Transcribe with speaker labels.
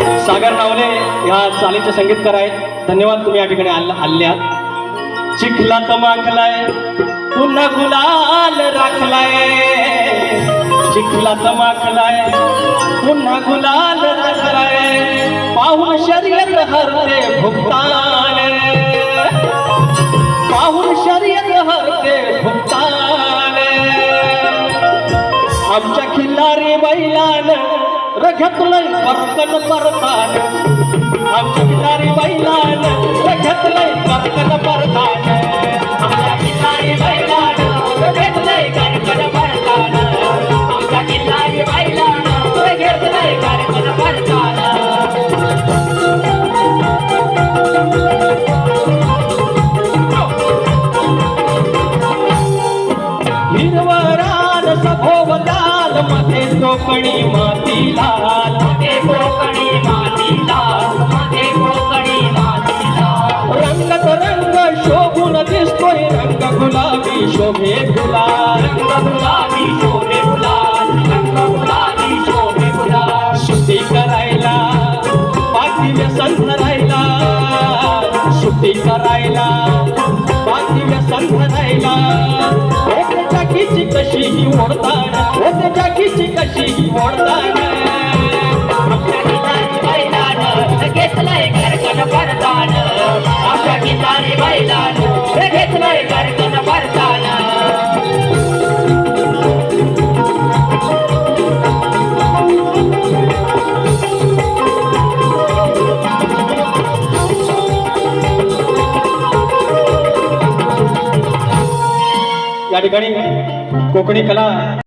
Speaker 1: सागर नावले ह्या चालीचे संगीतकार आहेत. धन्यवाद तुम्ही या ठिकाणी आल आल्यात. चिखला तमाखलाय पुन्हा गुलाल राखलाय. चिखला तमाखलाय पुन्हा गुलाल राखलाय. पाहून शर्यत हरते भुक्तान. पाहून शर्यत हरते भुक्तान. आमच्या खिल्लारी बैलान रघतलय पक्कन परतान आमच्या खिल्लारी बैलान रघतलय पक्कन परतान
Speaker 2: आमच्या किल्लारी बैलानं घेतलंय कारकन पडताना आमच्या किल्लारी बैलानं
Speaker 1: सभोवताल मध्ये कोकणी माती लाल
Speaker 2: मध्ये कोकणी मातीला. मध्ये कोकणी मातीला.
Speaker 1: रंगत रंग शोभून दिसतोय. रंग गुलाबी शोभे गुलाल
Speaker 2: रंग गुलाबी शोभे गुलाल रंग गुलाबी शोभे गुलाल
Speaker 1: शुद्धी करायला बाकी व्यसन राहिला. शुद्धी करायला बाकी व्यसन राहिला. कशी ही ओढताना. ओते जाकीची कशी ही ओढताना. या ठिकाणी कोकणी कला